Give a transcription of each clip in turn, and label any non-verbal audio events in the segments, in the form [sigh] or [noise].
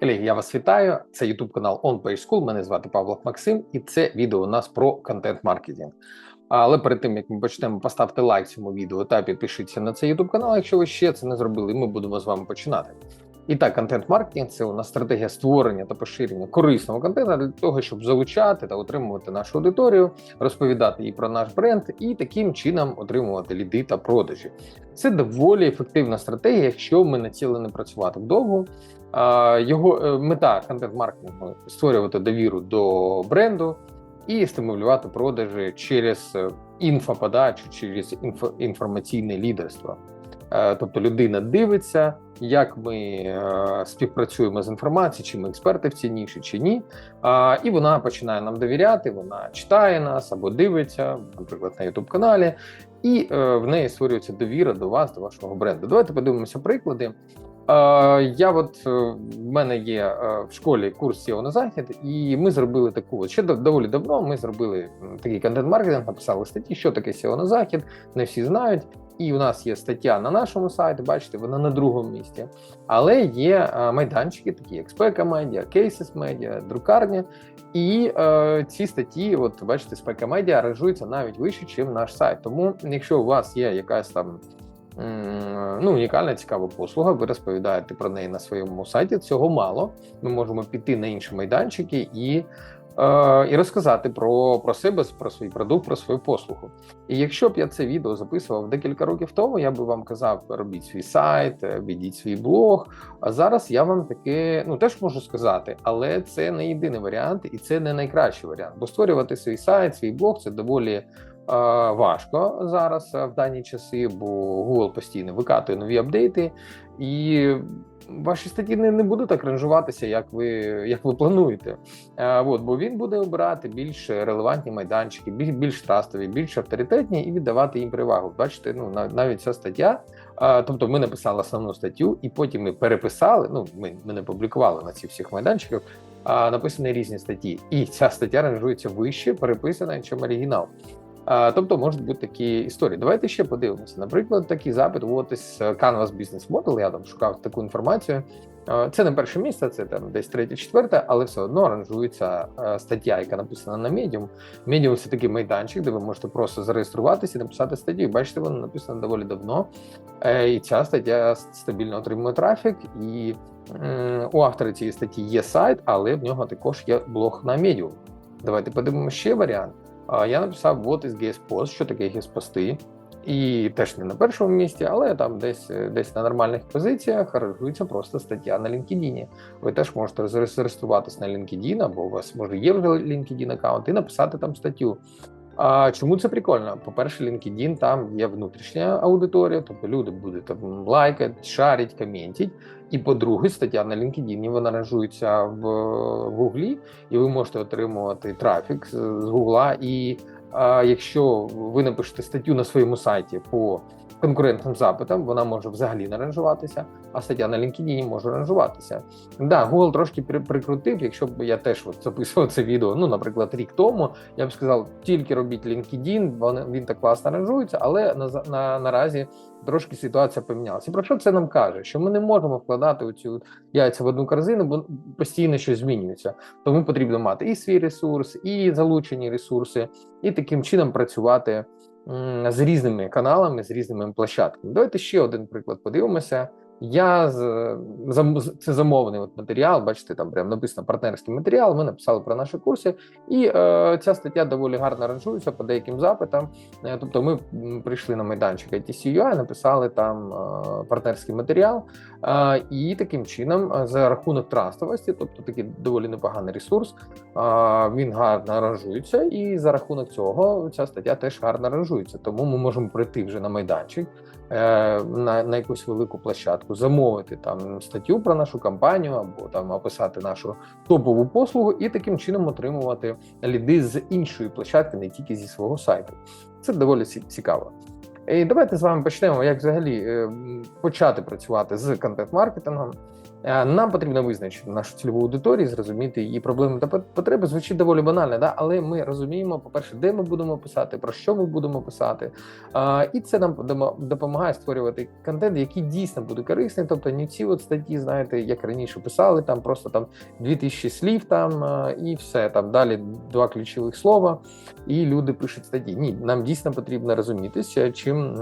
Колеги, я вас вітаю. Це YouTube канал On School. Мене звати Павло Максим, і це відео у нас про контент-маркетинг. Але перед тим як ми почнемо, поставте лайк цьому відео та підпишіться на цей YouTube канал, якщо ви ще це не зробили. Ми будемо з вами починати. І так, контент-маркетинг це у нас стратегія створення та поширення корисного контенту для того, щоб залучати та отримувати нашу аудиторію, розповідати їй про наш бренд і таким чином отримувати ліди та продажі. Це доволі ефективна стратегія, якщо ми націлені працювати вдовго. Його е, мета контент-маркетингу створювати довіру до бренду і стимулювати продажі через е, інфоподачу, через інфо, інформаційне лідерство. Е, Тобто людина дивиться, як ми е, співпрацюємо з інформацією, чи ми експерти в цій ніші, чи ні. І вона починає нам довіряти, вона читає нас або дивиться, наприклад, на youtube каналі, і е, в неї створюється довіра до вас, до вашого бренду. Давайте подивимося приклади. Я от е, в мене є в школі курс SEO на захід, і ми зробили таку ще дов- доволі давно. Ми зробили такий контент-маркетинг, написали статті, що таке SEO на захід. Не всі знають. І у нас є стаття на нашому сайті, бачите, вона на другому місці. Але є е, майданчики, такі як Спека Медіа, Cases Медіа, друкарня. І е, ці статті, от бачите, Спека Медіа ранжуються навіть вище, ніж наш сайт. Тому, якщо у вас є якась там ну, унікальна цікава послуга, ви розповідаєте про неї на своєму сайті. Цього мало. Ми можемо піти на інші майданчики і. Е, І розказати про, про себе, про свій продукт, про свою послугу. І якщо б я це відео записував декілька років тому, я би вам казав: робіть свій сайт, е, ведіть свій блог. А зараз я вам таке ну теж можу сказати, але це не єдиний варіант, і це не найкращий варіант. Бо створювати свій сайт, свій блог це доволі важко зараз е, в дані часи, бо Google постійно викатує нові апдейти, і ваші статті не, не будуть так ранжуватися, як ви як ви плануєте. Е, от, бо він буде обирати більш релевантні майданчики, більш, більш трастові, більш авторитетні і віддавати їм перевагу. Бачите, ну нав- навіть ця стаття. е, Тобто ми написали основну статтю, і потім ми переписали. Ну, ми, ми не публікували на цих всіх майданчиках, а написані різні статті. І ця стаття ранжується вище, переписана, ніж оригінал. Тобто можуть бути такі історії. Давайте ще подивимося. Наприклад, такий запит, от із е, Canvas Business Model, я там шукав таку інформацію. Е, Це не перше місце, це там десь третє, четверте, але все одно аранжується е, стаття, яка написана на Medium. Medium – це такий майданчик, де ви можете просто зареєструватися і написати статтю. Бачите, вона написана доволі давно. І ця стаття стабільно отримує трафік. І у автора цієї статті є сайт, але в нього також є блог на Medium. Давайте подивимося ще варіант. Я написав вот із геспост, що таке GS-пости. І теж не на першому місці, але там десь десь на нормальних позиціях рахується просто стаття на LinkedIn. Ви теж можете зареєструватися на LinkedIn, або у вас може є вже LinkedIn аккаунт і написати там статтю. А чому це прикольно? По-перше, LinkedIn там є внутрішня аудиторія, тобто люди будуть там лайкати, шарить, коментять. І по-друге, стаття на LinkedIn вона ранжується в Гуглі, і ви можете отримувати трафік з Гугла. І а, якщо ви напишете статтю на своєму сайті по конкурентним запитам, вона може взагалі не ранжуватися, а стаття на LinkedIn може ранжуватися. Да, Google трошки при- прикрутив. Якщо б я теж от записував це відео, ну, наприклад, рік тому, я б сказав, тільки робіть LinkedIn, він так класно ранжується, але на, на, наразі трошки ситуація помінялася. Про що це нам каже? Що ми не можемо вкладати оцю яйця в одну корзину, бо постійно щось змінюється. Тому потрібно мати і свій ресурс, і залучені ресурси, і таким чином працювати з різними каналами, з різними площадками. Давайте ще один приклад подивимося. Я це замовний от матеріал. Бачите, там прям написано партнерський матеріал. Ми написали про наші курси, і е, ця стаття доволі гарно ранжується по деяким запитам. Е, тобто, ми прийшли на майданчик ITCUI, написали там е, партнерський матеріал, е, і таким чином, е, за рахунок трастовості, тобто такий доволі непоганий ресурс, е, він гарно аранжується, і за рахунок цього ця стаття теж гарно аранжується. Тому ми можемо прийти вже на майданчик. Е, На, на якусь велику площадку замовити там статтю про нашу компанію або там описати нашу топову послугу, і таким чином отримувати ліди з іншої площадки, не тільки зі свого сайту. Це доволі цікаво. І давайте з вами почнемо, як взагалі е, почати працювати з контент-маркетингом. Е, Нам потрібно визначити нашу цільову аудиторію, зрозуміти її проблеми та пот- потреби. Звучить доволі банально, да? але ми розуміємо, по-перше, де ми будемо писати, про що ми будемо писати. А, і це нам допомагає створювати контент, який дійсно буде корисний. Тобто не ці от статті, знаєте, як раніше писали, там просто там 2000 слів там і все. Там далі два ключових слова, і люди пишуть статті. Ні, нам дійсно потрібно розумітися, чим.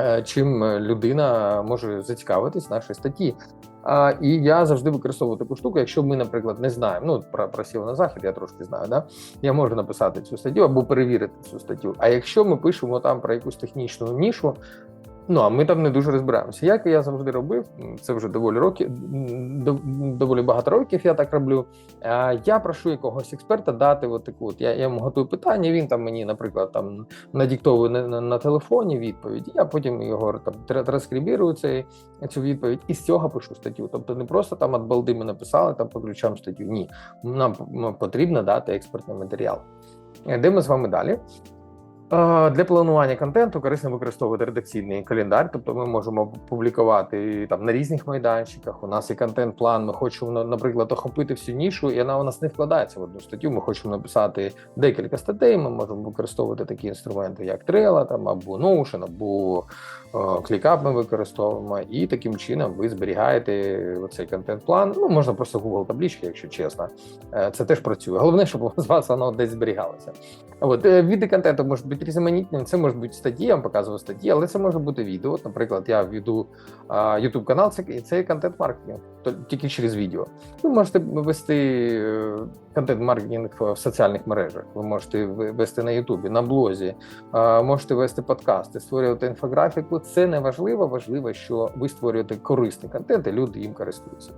Е, Чим людина може зацікавитись нашої статті. А, і я завжди використовую таку штуку, якщо ми, наприклад, не знаємо. Ну про, про сів на захід, я трошки знаю. Да? Я можу написати цю статтю або перевірити цю статтю. А якщо ми пишемо там про якусь технічну нішу, ну а ми там не дуже розбираємося. Як я завжди робив, це вже доволі роки, доволі багато років. Я так роблю. Я прошу якогось експерта дати от таку. От я, йому готую питання. Він там мені, наприклад, там надіктовує на, на, на телефоні відповідь. Я потім його там транскрибірую цю відповідь і з цього пишу статтю. Тобто не просто там от балди ми написали там по ключам статтю. Ні, нам потрібно дати експертний матеріал. Е, Де ми з вами далі? Для планування контенту корисно використовувати редакційний календар, тобто ми можемо публікувати там на різних майданчиках. У нас є контент-план. Ми хочемо, наприклад, охопити всю нішу, і вона у нас не вкладається в одну статтю. Ми хочемо написати декілька статей. Ми можемо використовувати такі інструменти, як Trello, там або Notion, або е, ClickUp ми використовуємо, і таким чином ви зберігаєте цей контент-план. Ну можна просто Google таблички, якщо чесно. Е, Це теж працює. Головне, щоб у вас [laughs] воно десь зберігалося. От е, види контенту можуть бути різноманітними. Це можуть бути статті, я вам показував статті, але це може бути відео. Наприклад, я веду YouTube канал, це це контент-маркетинг, тільки через відео. Ви можете вести е, контент-маркетинг в соціальних мережах. Ви можете вести на Ютубі, на блозі, можете вести подкасти, створювати інфографіку. Це не важливо. Важливо, що ви створюєте корисний контент, і люди їм користуються.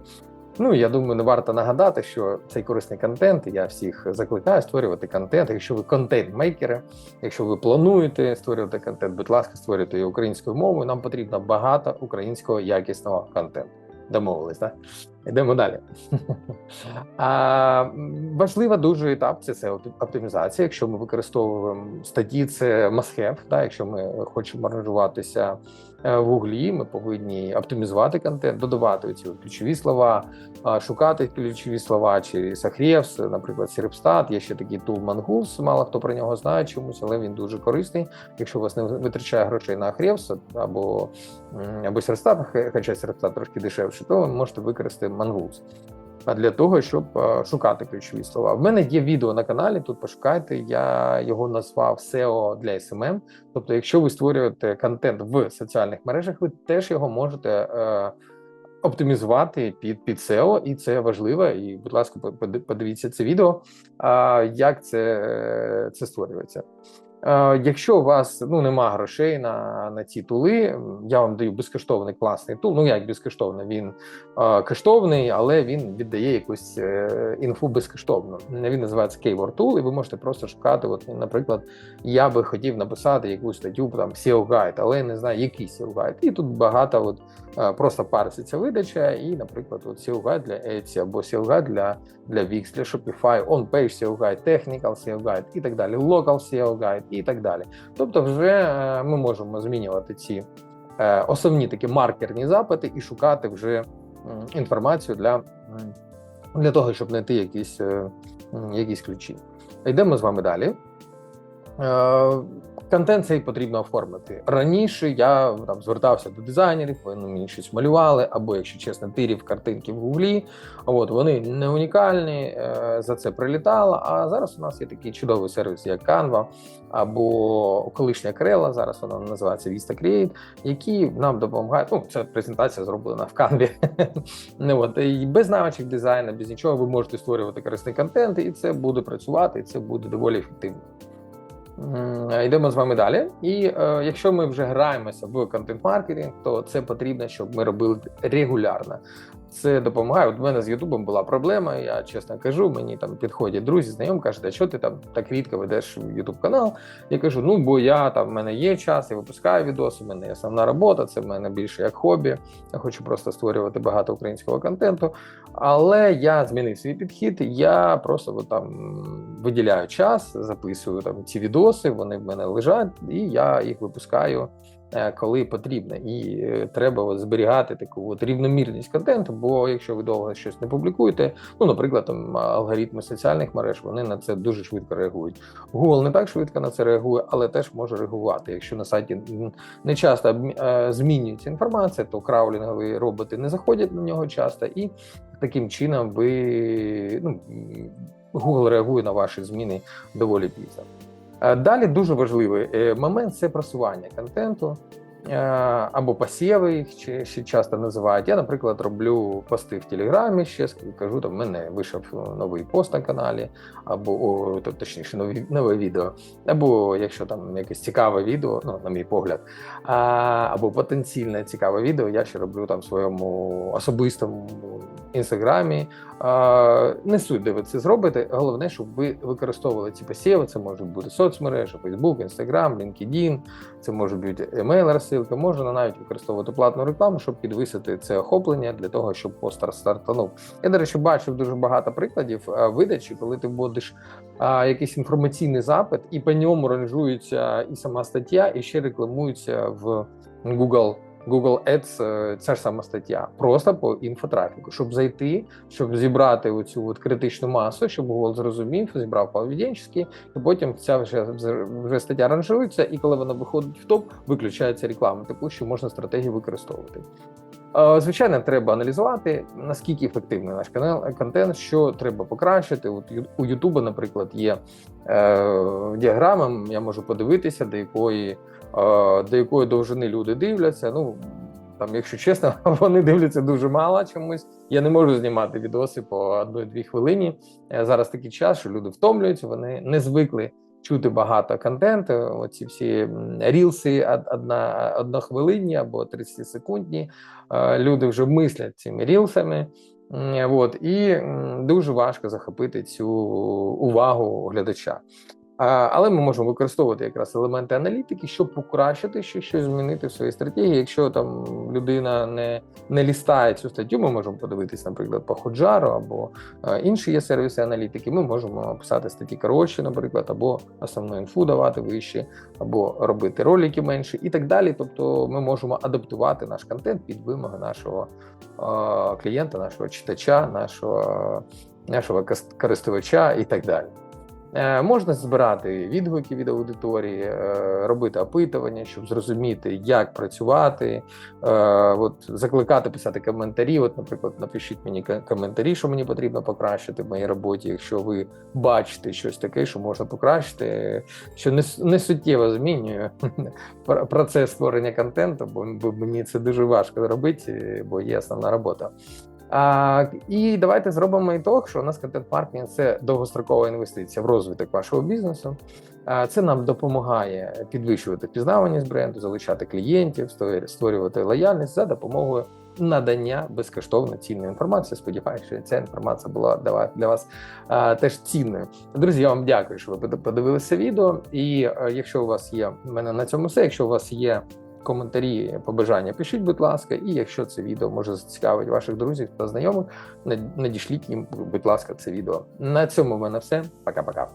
Ну я думаю, не варто нагадати, що цей корисний контент. Я всіх закликаю створювати контент. Якщо ви контент-мейкери, якщо ви плануєте створювати контент, будь ласка, створюйте його українською мовою. Нам потрібно багато українського якісного контенту. Домовились, так? Йдемо далі. [laughs] А, важлива дуже етап це SEO оптимізація. Якщо ми використовуємо статті, це must-have, так? Якщо ми хочемо ранжуватися е, в Гуглі, ми повинні оптимізувати контент, додавати ці ключові слова, шукати ключові слова через Ahrefs, наприклад, Serpstat. Є ще такий тул Mongoose, мало хто про нього знає чомусь, але він дуже корисний. Якщо у вас не витрачає грошей на Ahrefs або, або Serpstat, хоча Serpstat трошки дешевше, то ви можете використати Mongoose. Для того, щоб шукати ключові слова. В мене є відео на каналі. Тут пошукайте. Я його назвав SEO для SMM. Тобто, якщо ви створюєте контент в соціальних мережах, ви теж його можете е, оптимізувати під під SEO, і це важливо. І, будь ласка, поди- подивіться це відео, як це, е, це створюється. Е, Якщо у вас ну нема грошей на, на ці тули, я вам даю безкоштовний класний тул. Ну як безкоштовний, він е, коштовний, але він віддає якусь е, інфу безкоштовно. Він називається Keyword Tool, і ви можете просто шукати. От, наприклад, я би хотів написати якусь статтю там SEO Guide, але я не знаю, який SEO Guide. І тут багато от, е, просто парситься видача, і, наприклад, от SEO Guide для Etsy або SEO Guide для, для Wix, для Shopify, On-Page SEO Guide, Technical SEO Guide і так далі, Local SEO Guide і так далі. Тобто, вже е, ми можемо змінювати ці е, основні такі маркерні запити і шукати вже інформацію для, для того, щоб знайти якісь, е, якісь ключі. Йдемо з вами далі. Контент цей потрібно оформити. Раніше я там звертався до дизайнерів, вони мені щось малювали, або, якщо чесно, тирів картинки в гуглі. От вони не унікальні, е, за це прилітало. А зараз у нас є такий чудовий сервіс, як Canva, або колишня Крела, зараз вона називається Vista Create, які нам допомагають. Ну, ця презентація зроблена в Canva. [laughs] Не от і без навичок дизайну, без нічого ви можете створювати корисний контент, і це буде працювати, і це буде доволі ефективно. Йдемо з вами далі. І е, якщо ми вже граємося в контент-маркетинг, то це потрібно, щоб ми робили регулярно. Це допомагає. От в мене з Ютубом була проблема. Я чесно кажу, мені там підходять друзі, знайомі, кажуть, а що ти там так рідко ведеш Ютуб канал? Я кажу: ну бо я там в мене є час, я випускаю відоси, в мене є основна робота, це в мене більше як хобі. Я хочу просто створювати багато українського контенту. Але я змінив свій підхід. Я просто от, там виділяю час, записую там ці відоси, вони в мене лежать, і я їх випускаю коли потрібно, і е, треба зберігати таку от рівномірність контенту. Бо якщо ви довго щось не публікуєте, ну наприклад, там алгоритми соціальних мереж вони на це дуже швидко реагують. Google не так швидко на це реагує, але теж може реагувати. Якщо на сайті не часто е, змінюється інформація, то краулінгові роботи не заходять на нього часто, і таким чином ви ну, Google реагує на ваші зміни доволі пізно. Е, Далі дуже важливий е, момент це просування контенту або посіви, їх ще, ще часто називають. Я, наприклад, роблю пости в Телеграмі, ще кажу, там в мене вийшов новий пост на каналі, або о, точніше, нові, нове відео, або якщо там якесь цікаве відео, ну, на мій погляд, а, або потенційне цікаве відео, я ще роблю там в своєму особистому інстаграмі. А, Не суть, де ви це зробите. Головне, щоб ви використовували ці посіви. Це можуть бути соцмережі, Facebook, Instagram, LinkedIn, це може бути email розсилка. Можна навіть використовувати платну рекламу, щоб підвисити це охоплення для того, щоб постер стартанув. Я, до речі, бачив дуже багато прикладів видачі, коли ти вводиш а, якийсь інформаційний запит, і по ньому ранжується і сама стаття, і ще рекламується в Google. Google Ads е, ця ж сама стаття, просто по інфотрафіку, щоб зайти, щоб зібрати оцю от критичну масу, щоб Google зрозумів, зібрав поведінчески, і потім ця вже, вже стаття ранжується, і коли вона виходить в топ, виключається реклама, таку, що можна стратегію використовувати. Е, Звичайно, треба аналізувати, наскільки ефективний наш канал контент, що треба покращити. От у Ютуба, наприклад, є е, діаграма, я можу подивитися, до якої, до якої довжини люди дивляться. Ну, там, якщо чесно, [laughs] вони дивляться дуже мало чомусь. Я не можу знімати відоси по одної-дві хвилині. Е, Зараз такий час, що люди втомлюються, вони не звикли чути багато контенту. Оці всі рілси од- одна, однохвилинні або 30 секундні. Е, Люди вже мислять цими рілсами. От, і дуже важко захопити цю увагу глядача. Але ми можемо використовувати якраз елементи аналітики, щоб покращити ще щось змінити в своїй стратегії. Якщо там людина не, не лістає цю статтю, ми можемо подивитись, наприклад, по Ходжару або е, інші є сервіси аналітики. Ми можемо писати статті коротше, наприклад, або основну інфу давати вище, або робити ролики менше і так далі. Тобто ми можемо адаптувати наш контент під вимоги нашого е, клієнта, нашого читача, нашого, нашого користувача і так далі. Е, Можна збирати відгуки від аудиторії, е, робити опитування, щоб зрозуміти, як працювати. Е, От закликати писати коментарі. От, наприклад, напишіть мені коментарі, що мені потрібно покращити в моїй роботі. Якщо ви бачите щось таке, що можна покращити, що не, не суттєво змінює [laughs] пр- процес створення контенту, бо мені це дуже важко робити, бо є основна робота. А, і давайте зробимо ітог, що у нас контент-маркетинг – це довгострокова інвестиція в розвиток вашого бізнесу. А, Це нам допомагає підвищувати впізнаваність бренду, залучати клієнтів, створю- створювати лояльність за допомогою надання безкоштовно цінної інформації. Сподіваюся, що ця інформація була для вас- а, теж цінною. Друзі, я вам дякую, що ви подивилися відео. І е, якщо у вас є в мене на цьому все, якщо у вас є коментарі, побажання, пишіть, будь ласка, і якщо це відео може зацікавити ваших друзів та знайомих, надішліть їм, будь ласка, це відео. На цьому в мене все. Пока-пока.